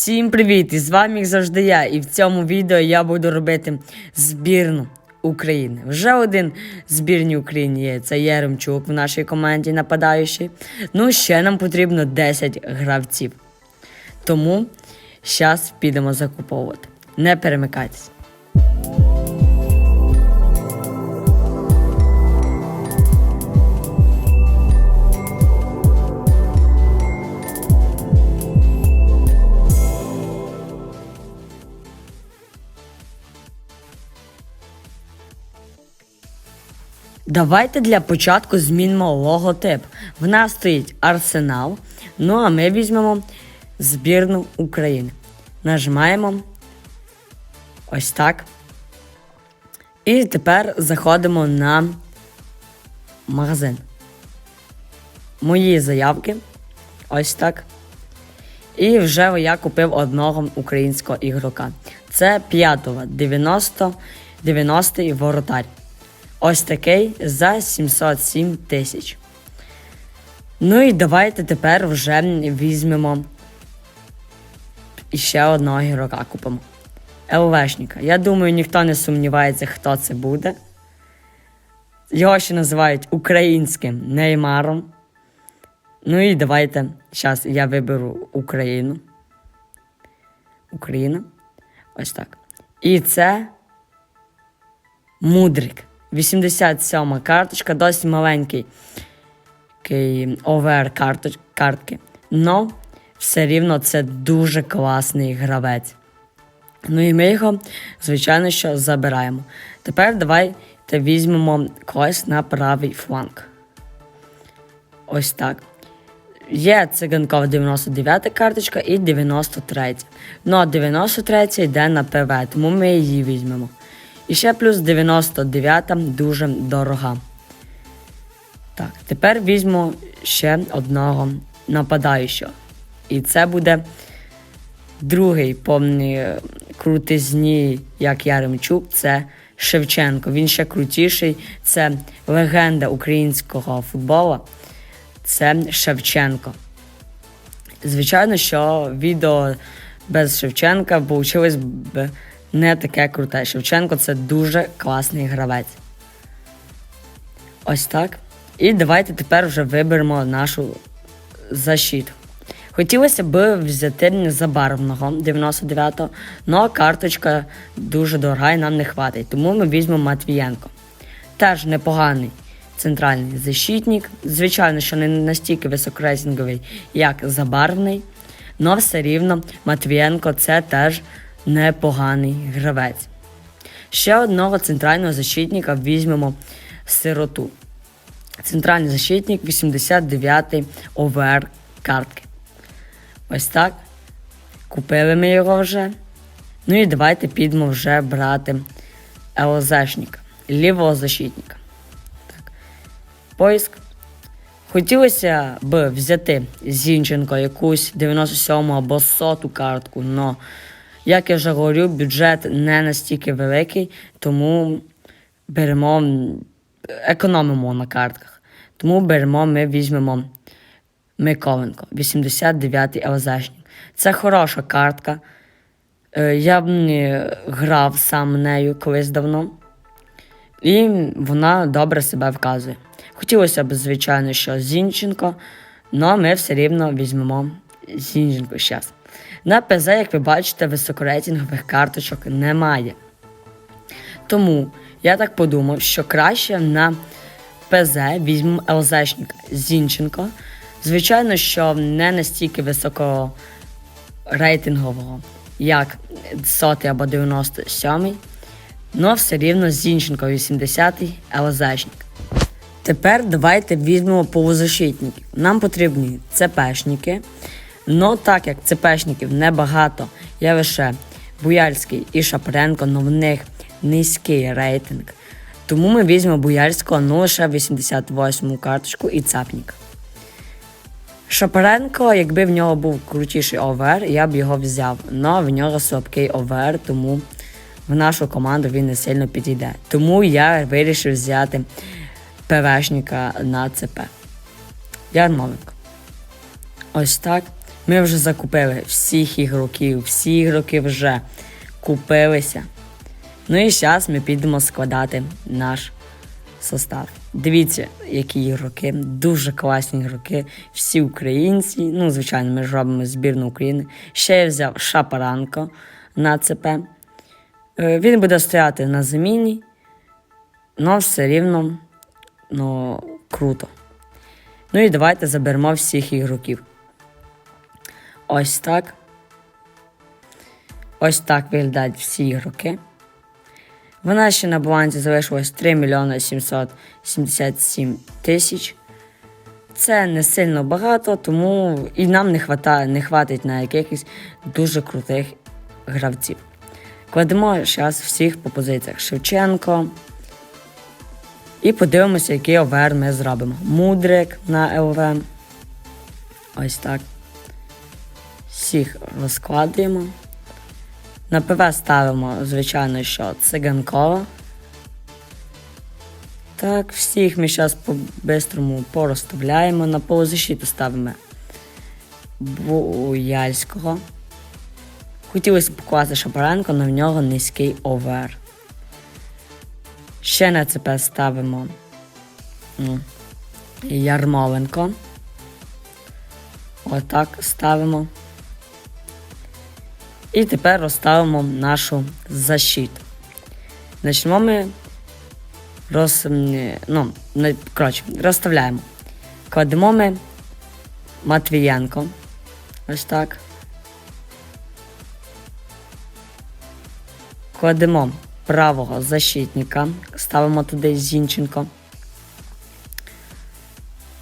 Всім привіт! І з вами як завжди я. І в цьому відео я буду робити збірну України. Вже один збірні України є. Це Єремчук в нашій команді нападаючий. Ну, ще нам потрібно 10 гравців. Тому зараз підемо закуповувати. Не перемикайтесь. Давайте для початку змінимо логотип. В нас стоїть Арсенал. Ну а ми візьмемо збірну України. Нажимаємо ось так. І тепер заходимо на магазин. Мої заявки. Ось так. І вже я купив одного українського ігрока. Це 5-го 90 90-й воротар. Ось такий за 707 тисяч. Ну і давайте тепер вже візьмемо ще одного ігрока купимо. ЛВшника. Я думаю, ніхто не сумнівається, хто це буде. Його ще називають українським Неймаром. Ну і давайте зараз я виберу Україну. Україна. Ось так. І це Мудрик. 87 карточка, досить маленький овер картки. Но все рівно це дуже класний гравець. Ну і ми його, звичайно, що забираємо. Тепер давайте візьмемо когось на правий фланг. Ось так. Є циганкова 99 карточка і 93. Ну а 93 йде на ПВ, тому ми її візьмемо. І ще плюс 99 дуже дорога. Так, тепер візьму ще одного нападаючого. І це буде другий повний крутизні, як Яремчук, це Шевченко. Він ще крутіший. Це легенда українського футболу. Це Шевченко. Звичайно, що відео без Шевченка вийшло б не таке круте. Шевченко це дуже класний гравець. Ось так. І давайте тепер вже виберемо нашу защиту. Хотілося б взяти забарвного 99-го, але карточка дуже дорога і нам не хватить. Тому ми візьмемо Матвієнко. Теж непоганий центральний защитник. Звичайно, що не настільки високорейтинговий, як забарвний. але все рівно Матвієнко це теж непоганий гравець. Ще одного центрального защитника візьмемо сироту. Центральний защитник 89-й ОВР картки. Ось так. Купили ми його вже. Ну і давайте підемо вже брати ЛЗшника, лівого защитника. Так. Поиск. Хотілося б взяти Зінченко якусь 97 або 100 картку, але як я вже говорю, бюджет не настільки великий, тому беремо, економимо на картках. Тому беремо, ми візьмемо Миколенко, 89-й ЛЗшник. Це хороша картка. Е, я б не грав сам нею колись давно. І вона добре себе вказує. Хотілося б, звичайно, що Зінченко, але ми все рівно візьмемо Зінченко зараз. На ПЗ, як ви бачите, високорейтингових карточок немає. Тому я так подумав, що краще на ПЗ візьмемо ЛЗшника Зінченко. Звичайно, що не настільки високорейтингового, як 100 або 97 але все рівно Зінченко 80-й ЛЗшник. Тепер давайте візьмемо полузащитників. Нам потрібні ЦПшники. Ну, так як ЦПшників небагато, є лише Буяльський і Шапренко, але в них низький рейтинг. Тому ми візьмемо Буяльського, ну лише 88-му карточку і цапнік. Шапаренко, якби в нього був крутіший овер, я б його взяв. Але в нього слабкий овер, тому в нашу команду він не сильно підійде. Тому я вирішив взяти ПВшника на ЦП. Ярмоленко. Ось так. Ми вже закупили всіх ігроків, всі ігроки вже купилися. Ну і зараз ми підемо складати наш состав. Дивіться, які ігроки, дуже класні ігроки, всі українці. Ну, звичайно, ми ж робимо збірну України. Ще я взяв Шапаранко на ЦП. Е, Він буде стояти на заміні, але все рівно ну, круто. Ну і давайте заберемо всіх ігроків. Ось так. Ось так виглядають всі ігроки. Вона ще на балансі залишилось 3 мільйони 777 тисяч. Це не сильно багато, тому і нам не, хвата, не хватить на якихось дуже крутих гравців. Кладемо зараз всіх по позиціях Шевченко. І подивимося, який ОВР ми зробимо. Мудрик на ЛВ. Ось так. Всіх розкладуємо. На ПВ ставимо, звичайно, що циганкова. Так, всіх ми зараз по-бистрому порозставляємо. На полузащиту ставимо Буяльського. Хотілося б покласти Шапаренко, але в нього низький овер. Ще на ЦП ставимо м, Ярмоленко. Отак ставимо. І тепер розставимо нашу защиту. Почнемо ми роз, ну, коротше, розставляємо. Кладемо ми Матвієнко. Ось так. Кладемо правого защитника, ставимо туди Зінченко.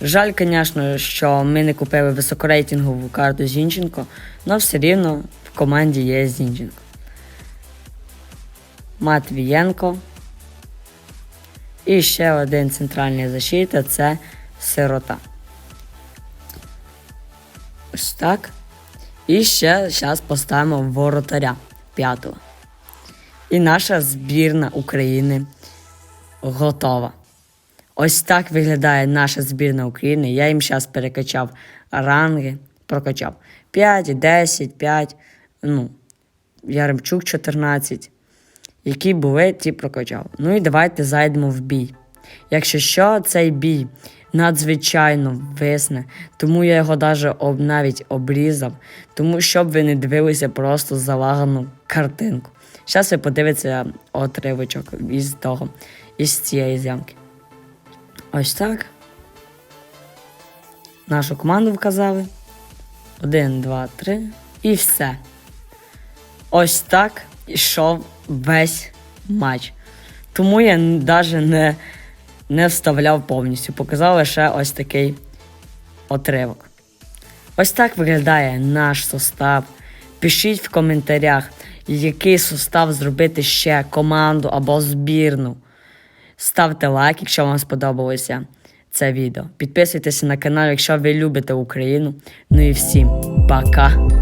Жаль, звісно, що ми не купили високорейтингову карту Зінченко, але все рівно команді є Зінченко. Матвієнко. І ще один центральний защита це сирота. Ось так. І ще зараз поставимо воротаря п'ятого. І наша збірна України готова. Ось так виглядає наша збірна України. Я їм зараз перекачав ранги, прокачав 5, 10, 5, ну, Яремчук 14. Які були, ті прокачав. Ну і давайте зайдемо в бій. Якщо що, цей бій надзвичайно висне, тому я його даже об, навіть обрізав, тому щоб ви не дивилися просто залагану картинку. Зараз ви подивитеся отривочок із того, із цієї зйомки. Ось так. Нашу команду вказали. Один, два, три. І все. Ось так ішов весь матч. Тому я навіть не, не вставляв повністю. Показав лише ось такий отривок. Ось так виглядає наш состав. Пишіть в коментарях, який состав зробити ще команду або збірну. Ставте лайк, якщо вам сподобалося це відео. Підписуйтеся на канал, якщо ви любите Україну. Ну і всім пока!